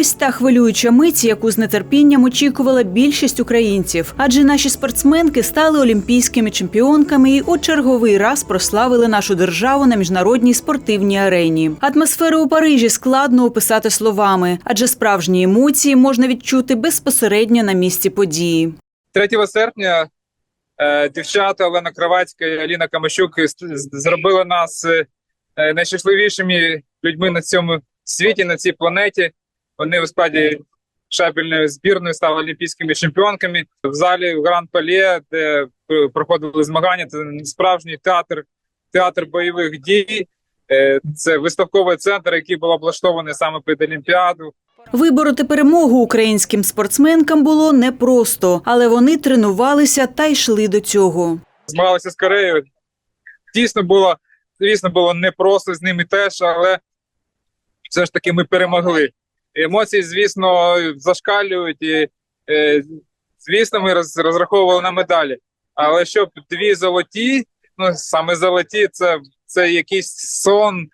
Ось та хвилююча мить, яку з нетерпінням очікувала більшість українців, адже наші спортсменки стали олімпійськими чемпіонками і у черговий раз прославили нашу державу на міжнародній спортивній арені. Атмосферу у Парижі складно описати словами, адже справжні емоції можна відчути безпосередньо на місці події. 3 серпня е, дівчата Олена Кравацька і Аліна Камащук зробили нас е, найщасливішими людьми на цьому світі, на цій планеті. Вони у складі шабельної збірної стали олімпійськими чемпіонками. В залі в Гран Палє, де проходили змагання, це справжній театр, театр бойових дій. Е, Це виставковий центр, який був облаштований саме під Олімпіаду. Вибороти перемогу українським спортсменкам було непросто, але вони тренувалися та йшли до цього. змагалися з Кореєю. Дійсно було, звісно, було непросто з ними теж, але все ж таки ми перемогли. Емоції, звісно, зашкалюють, і, е, звісно, ми розраховували на медалі. Але щоб дві золоті, ну саме золоті, це, це якийсь сон,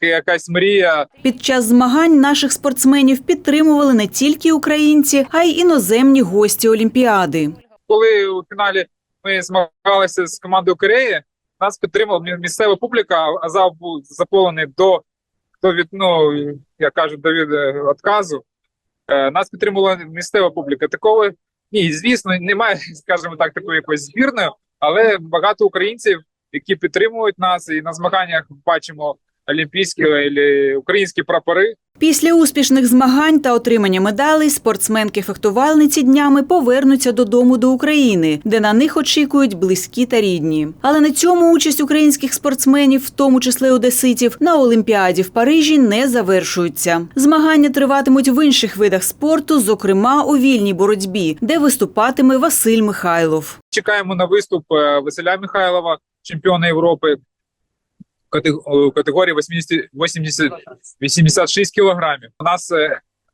якась мрія. Під час змагань наших спортсменів підтримували не тільки українці, а й іноземні гості Олімпіади. коли у фіналі ми змагалися з командою Кореї, нас підтримала місцева публіка, а зал був заповнений до, до від, ну, я кажу, до від е, відказу. Е, Нас підтримувала місцева публіка. Такого ні, звісно, немає, скажімо так, такої якоїсь збірної, але багато українців, які підтримують нас, і на змаганнях бачимо олімпійські або українські прапори. Після успішних змагань та отримання медалей спортсменки-фехтувальниці днями повернуться додому до України, де на них очікують близькі та рідні. Але на цьому участь українських спортсменів, в тому числі одеситів, на Олімпіаді в Парижі не завершуються. Змагання триватимуть в інших видах спорту, зокрема у вільній боротьбі, де виступатиме Василь Михайлов. Чекаємо на виступ е, Василя Михайлова, чемпіона Європи категорії 80, 80, 86 кілограмів. У нас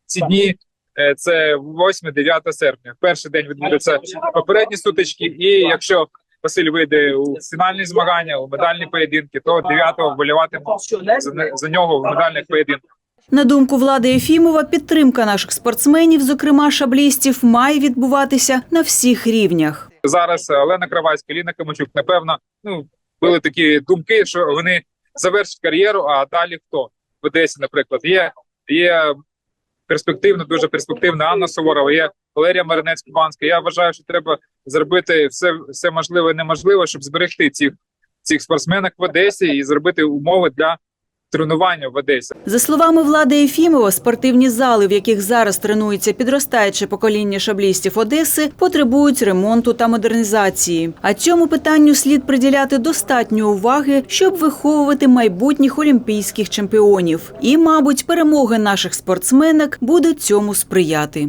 ці дні е, це 8-9 серпня. Перший день відбудуться попередні сутички, і якщо Василь вийде у фінальні змагання, у медальні поєдинки, то 9-го вболіватимемо за, не- за нього в медальних поєдинках. На думку влади Єфімова, підтримка наших спортсменів, зокрема шаблістів, має відбуватися на всіх рівнях. зараз Олена Кравацька, Ліна Камачук, напевно, ну були такі думки, що вони завершать кар'єру, а далі хто в Одесі, наприклад, є, є перспективна, дуже перспективна Анна Суворова, є Валерія Маринець-Кубанська. Я вважаю, що треба зробити все, все можливе і неможливе, щоб зберегти цих, цих спортсменок в Одесі і зробити умови для тренування в Одесі. За словами влади Єфімова, спортивні зали, в яких зараз тренується підростаюче покоління шаблістів Одеси, потребують ремонту та модернізації. А цьому питанню слід приділяти достатньо уваги, щоб виховувати майбутніх олімпійських чемпіонів. І, мабуть, перемоги наших спортсменок будуть цьому сприяти.